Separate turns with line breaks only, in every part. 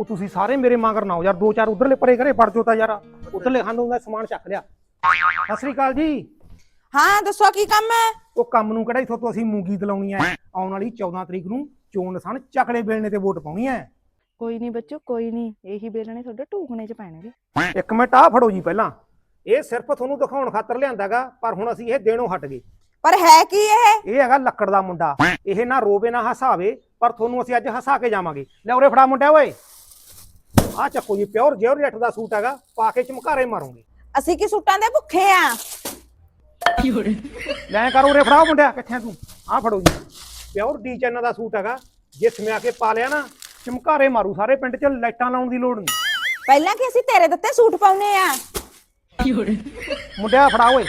ਉਹ ਤੁਸੀਂ ਸਾਰੇ ਮੇਰੇ ਮਗਰ ਨਾ ਹੋ ਯਾਰ ਦੋ ਚਾਰ ਉਧਰਲੇ ਪਰੇ ਘਰੇ ਵੜ ਜਾਓ ਤਾਂ ਯਾਰ। ਉਧਰਲੇ ਖਾਨੋਂ ਦਾ ਸਮਾਨ ਚੱਕ ਲਿਆ। ਸਤਿ ਸ੍ਰੀ ਅਕਾਲ ਜੀ।
ਹਾਂ ਦੱਸੋ ਕੀ ਕੰਮ ਹੈ?
ਉਹ ਕੰਮ ਨੂੰ ਕਿਹੜਾ ਇਥੋਂ ਤੋਂ ਅਸੀਂ ਮੂੰਗੀ ਦਲਾਉਣੀ ਐ ਆਉਣ ਵਾਲੀ 14 ਤਰੀਕ ਨੂੰ ਚੋਣ ਨਿਸ਼ਾਨ ਚੱਕਲੇ ਬੇਲਣੇ ਤੇ ਵੋਟ ਪਾਉਣੀ ਐ
ਕੋਈ ਨਹੀਂ ਬੱਚੋ ਕੋਈ ਨਹੀਂ। ਇਹੀ ਬੇਲਣੇ ਤੁਹਾਡੇ ਢੂਕਣੇ ਚ ਪੈਣਗੇ।
ਇੱਕ ਮਿੰਟ ਆ ਫੜੋ ਜੀ ਪਹਿਲਾਂ। ਇਹ ਸਿਰਫ ਤੁਹਾਨੂੰ ਦਿਖਾਉਣ ਖਾਤਰ ਲਿਆਂਦਾਗਾ ਪਰ ਹੁਣ ਅਸੀਂ ਇਹ ਦੇਣੋਂ ਹਟ ਗਏ।
ਪਰ ਹੈ ਕੀ ਇਹ?
ਇਹ ਹੈਗਾ ਲੱਕੜ ਦਾ ਮੁੰਡਾ। ਇਹ ਨਾ ਰੋਵੇ ਨਾ ਹਸਾਵੇ ਪਰ ਤੁਹਾਨੂੰ ਅਸੀਂ ਅੱਜ ਹਸਾ ਕੇ ਜਾਵਾਂਗੇ। ਲੈ ਉਰੇ ਫੜਾ ਮੁੰਡਿਆ ਓਏ। ਆ ਚੱਕੋ ਜੀ ਪਿਓਰ ਜਿਉਰ ਜੱਟ ਦਾ ਸੂਟ ਹੈਗਾ ਪਾ ਕੇ ਚਮਕਾਰੇ ਮਾਰੋਗੇ।
ਅਸੀਂ ਕੀ ਸੂਟਾਂ ਦੇ ਭੁੱਖੇ ਆ?
ਲੈ ਕਰ ਉਰੇ ਫੜਾ ਮੁੰਡਿਆ ਕਿੱਥੇ ਆ ਤੂੰ? ਆ ਫੜੋ ਜੀ। ਪਿਓਰ ਡੀ ਚੈਨ ਦਾ ਸੂਟ ਹੈਗਾ ਜੇ ਸਮਿਆ ਕੇ ਪਾ ਲਿਆ ਨਾ ਚਮਕਾਰੇ ਮਾਰੂ ਸਾਰੇ ਪਿੰਡ 'ਚ ਲਾਈਟਾਂ ਲਾਉਣ ਦੀ ਲੋੜ ਨਹੀਂ।
ਪਹਿਲਾਂ ਕਿ ਅਸੀਂ ਤੇਰੇ ਦਿੱਤੇ ਸੂਟ ਪਾਉਨੇ ਆ?
ਮੁੰਡਿਆ ਫੜਾ ਓਏ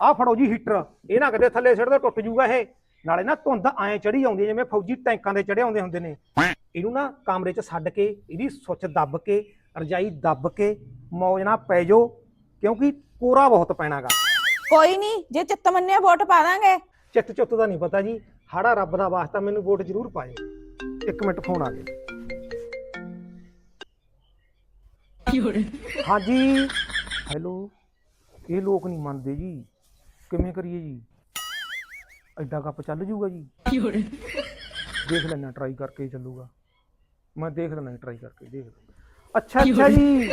ਆ ਫੜੋ ਜੀ ਹੀਟਰ ਇਹ ਨਾ ਕਦੇ ਥੱਲੇ ਸਿੱਟ ਦੇ ਟੁੱਟ ਜੂਗਾ ਇਹ। ਨਾਲੇ ਨਾ ਧੁੰਦ ਐਂ ਚੜੀ ਆਉਂਦੀ ਜਿਵੇਂ ਫੌਜੀ ਟੈਂਕਾਂ ਦੇ ਚੜੇ ਆਉਂਦੇ ਹੁੰਦੇ ਨੇ। ਇਹਨੂੰ ਨਾ ਕਮਰੇ 'ਚ ਛੱਡ ਕੇ ਇਹਦੀ ਸੁੱਚ ਦੱਬ ਕੇ ਰਜਾਈ ਦੱਬ ਕੇ ਮੌਜ ਨਾਲ ਪੈ ਜਾਓ ਕਿਉਂਕਿ ਕੋਰਾ ਬਹੁਤ ਪੈਣਾਗਾ।
ਕੋਈ ਨਹੀਂ ਜੇ ਚਿੱਤ ਮੰਨੇ ਵੋਟ ਪਾ ਦਾਂਗੇ।
ਚਿੱਤ ਚੁੱਤ ਦਾ ਨਹੀਂ ਪਤਾ ਜੀ ਹਾੜਾ ਰੱਬ ਦਾ ਵਾਸਤਾ ਮੈਨੂੰ ਵੋਟ ਜ਼ਰੂਰ ਪਾਇਓ। ਇੱਕ ਮਿੰਟ ਫੋਨ ਆ ਗਿਆ। ਹਾਂਜੀ। ਹੈਲੋ ਇਹ ਲੋਕ ਨਹੀਂ ਮੰਨਦੇ ਜੀ। ਕਿਵੇਂ ਕਰੀਏ ਜੀ? ਐਡਾ ਕੱਪ ਚੱਲ ਜੂਗਾ ਜੀ। ਦੇਖ ਲੈਣਾ ਟਰਾਈ ਕਰਕੇ ਚੱਲੂਗਾ। ਮੈਂ ਦੇਖ ਲੈਣਾ ਟਰਾਈ ਕਰਕੇ ਦੇਖ ਲੈਨਾ। ਅੱਛਾ ਅੱਛਾ ਜੀ।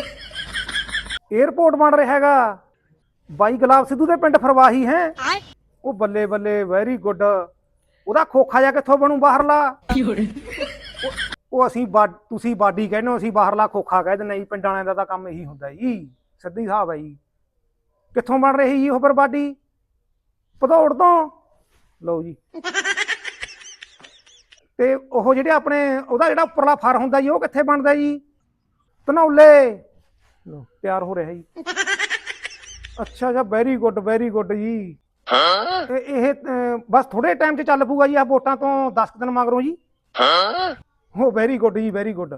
에어ਪੋਰਟ ਬਣ ਰਿਹਾ ਹੈਗਾ। ਬਾਈ ਗੁਲਾਬ ਸਿੱਧੂ ਦੇ ਪਿੰਡ ਫਰਵਾਹੀ ਹੈ। ਉਹ ਬੱਲੇ ਬੱਲੇ ਵੈਰੀ ਗੁੱਡ ਉਹਦਾ ਖੋਖਾ ਜਾ ਕਿੱਥੋਂ ਬਣੂ ਬਾਹਰਲਾ? ਉਹ- ਅਸੀਂ ਬਾ- ਤੁਸੀਂ ਬਾਡੀ ਕਹਿੰਦੇ ਹੋ, ਅਸੀਂ ਬਾਹਰਲਾ ਖੋਖਾ ਕਹਿ ਦਿੰਦੇ ਜੀ। ਪਿੰਡਾਂ ਵਾਲਿਆਂ ਦਾ ਤਾਂ ਕੰਮ ਇਹੀ ਹੁੰਦਾ ਜੀ। ਸਿੱਧੀ ਹਿਸਾਬ ਹੈ ਜੀ। ਕਿੱਥੋਂ ਬਣ ਰਹੀ ਜੀ ਉਹ ਫਿਰ ਬਾਡੀ? ਭਦੌੜ ਤੋਂ। ਲਓ ਜੀ। ਤੇ ਉਹ ਜਿਹੜੇ ਆਪਣੇ ਉਹਦਾ ਜਿਹੜਾ ਉੱਪਰਲਾ ਫਰ ਹੁੰਦਾ ਜੀ ਉਹ ਕਿੱਥੇ ਬਣਦਾ ਜੀ? ਧਨੌਲੇ। ਲਓ ਤਿਆਰ ਹੋ ਰਿਹਾ ਜੀ। ਅੱਛਾ ਅੱਛਾ ਵੈਰੀ ਗੁੱਡ ਵੈਰੀ ਗੁੱਡ ਜੀ। ਤੇ ਇਹ ਅਹ, ਬਸ ਥੋੜੇ ਟਾਈਮ 'ਚ ਚੱਲ ਪੂਗਾ ਜੀ ਆ ਵੋਟਾਂ ਤੋਂ 10 ਦਿਨ ਮਗਰੋਂ ਜੀ। ਹੋ ਵੈਰੀ ਗੁੱਡ ਜੀ ਵੈਰੀ ਗੁੱਡ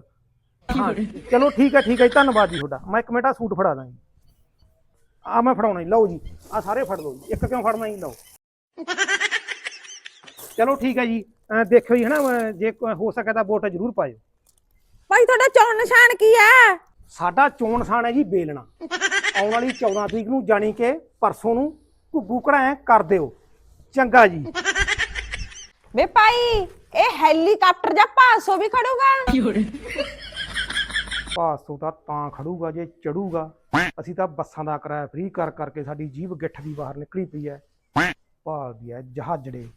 ਹਾਂ ਚਲੋ ਠੀਕ ਹੈ ਠੀਕ ਹੈ ਜੀ, ਧੰਨਵਾਦ ਜੀ ਤੁਹਾਡਾ। ਮੈਂ ਇੱਕ ਮਿੰਟ ਆਹ ਸੂਟ ਫੜਾ ਦਾਂ ਜੀ। ਆ ਮੈਂ ਫੜਾਉਣਾ ਜੀ ਲਓ ਜੀ ਆ ਸਾਰੇ ਫੜ ਲਓ ਜੀ। ਇੱਕ ਕਿਉਂ ਫੜਨਾ ਜੀ ਲਓ। ਚਲੋ ਠੀਕ ਹੈ ਜੀ। ਦੇਖਿਓ ਜੀ ਹਨਾ ਜੇ ਹੋ ਸਕੇ ਤਾਂ ਵੋਟ ਜ਼ਰੂਰ ਪਾਇਓ।
ਭਾਈ ਤੁਹਾਡਾ ਚੋਣ ਨਿਸ਼ਾਨ ਕੀ ਹੈ?
ਸਾਡਾ ਚੋਣ ਨਿਸ਼ਾਨ ਹੈ ਜੀ ਬੇਲਣਾ। ਆਉਣ ਵਾਲੀ 14 ਤਰੀਕ ਨੂੰ ਜਾਣੀ ਕਿ ਪਰਸੋਂ ਨੂੰ ਘੁੱਗੂ ਘੜਾਂ ਕਰ ਦਿਓ। ਚੰਗਾ ਜੀ।
ਵੇ ਭਾਈ ਇਹ ਹੈਲੀਕਾਪਟਰ ਜਾਂ ਭਾਸੋ ਵੀ ਖੜੂਗਾ?
ਪਾਸੋਂ ਤਾਂ ਤਾਂ ਖੜੂਗਾ ਜੇ ਚੜੂਗਾ। ਅਸੀਂ ਤਾਂ ਬੱਸਾਂ ਦਾ ਕਿਰਾਇਆ ਫ੍ਰੀ ਕਰ ਕਰਕੇ ਸਾਡੀ ਜੀਭ ਗਿੱਠ ਦੀ ਬਾਹਰ ਨਿਕਲੀ ਪਈ ਐ ਭਾਲਦੀ ਐ ਜਹਾਜ਼ੜੇ।